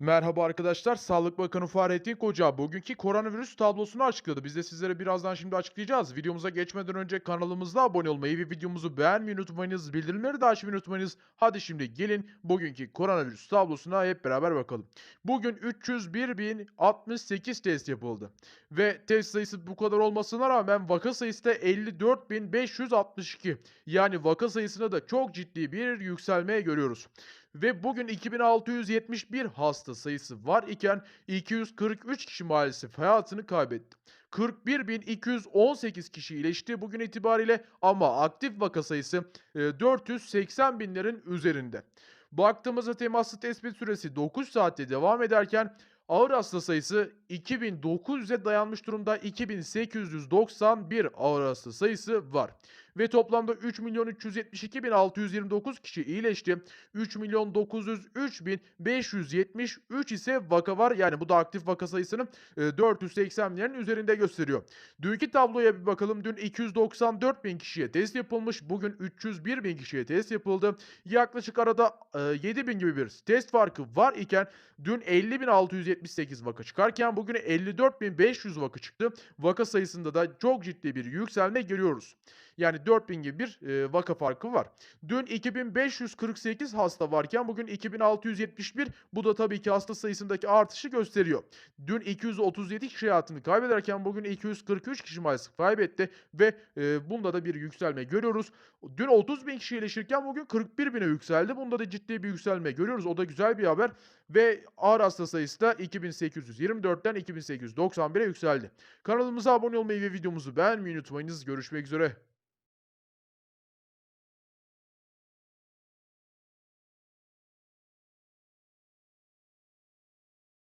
Merhaba arkadaşlar. Sağlık Bakanı Fahrettin Koca bugünkü koronavirüs tablosunu açıkladı. Biz de sizlere birazdan şimdi açıklayacağız. Videomuza geçmeden önce kanalımıza abone olmayı ve videomuzu beğenmeyi unutmayınız. Bildirimleri de açmayı unutmayınız. Hadi şimdi gelin bugünkü koronavirüs tablosuna hep beraber bakalım. Bugün 301.068 test yapıldı. Ve test sayısı bu kadar olmasına rağmen vaka sayısı da 54.562. Yani vaka sayısında da çok ciddi bir yükselme görüyoruz. Ve bugün 2671 hasta sayısı var iken 243 kişi maalesef hayatını kaybetti. 41.218 kişi iyileşti bugün itibariyle ama aktif vaka sayısı e, 480 binlerin üzerinde. Baktığımızda temaslı tespit süresi 9 saatte devam ederken ağır hasta sayısı 2900'e dayanmış durumda 2891 ağır hasta sayısı var. Ve toplamda 3 milyon 372 bin 629 kişi iyileşti. 3 milyon 903 bin 573 ise vaka var. Yani bu da aktif vaka sayısının e, 480'lerin üzerinde gösteriyor. Dünkü tabloya bir bakalım. Dün 294 bin kişiye test yapılmış. Bugün 301 bin kişiye test yapıldı. Yaklaşık arada e, 7 bin gibi bir test farkı var iken dün 50.678 vaka çıkarken bugün 54.500 vaka çıktı. Vaka sayısında da çok ciddi bir yükselme görüyoruz. Yani 4000 gibi bir e, vaka farkı var. Dün 2548 hasta varken bugün 2671. Bu da tabii ki hasta sayısındaki artışı gösteriyor. Dün 237 kişi hayatını kaybederken bugün 243 kişi maalesef kaybetti ve e, bunda da bir yükselme görüyoruz. Dün 30 bin kişi iyileşirken bugün 41 bine yükseldi. Bunda da ciddi bir yükselme görüyoruz. O da güzel bir haber. Ve ağır hasta sayısı da 2824'ten 2891'e yükseldi. Kanalımıza abone olmayı ve videomuzu beğenmeyi unutmayınız. Görüşmek üzere.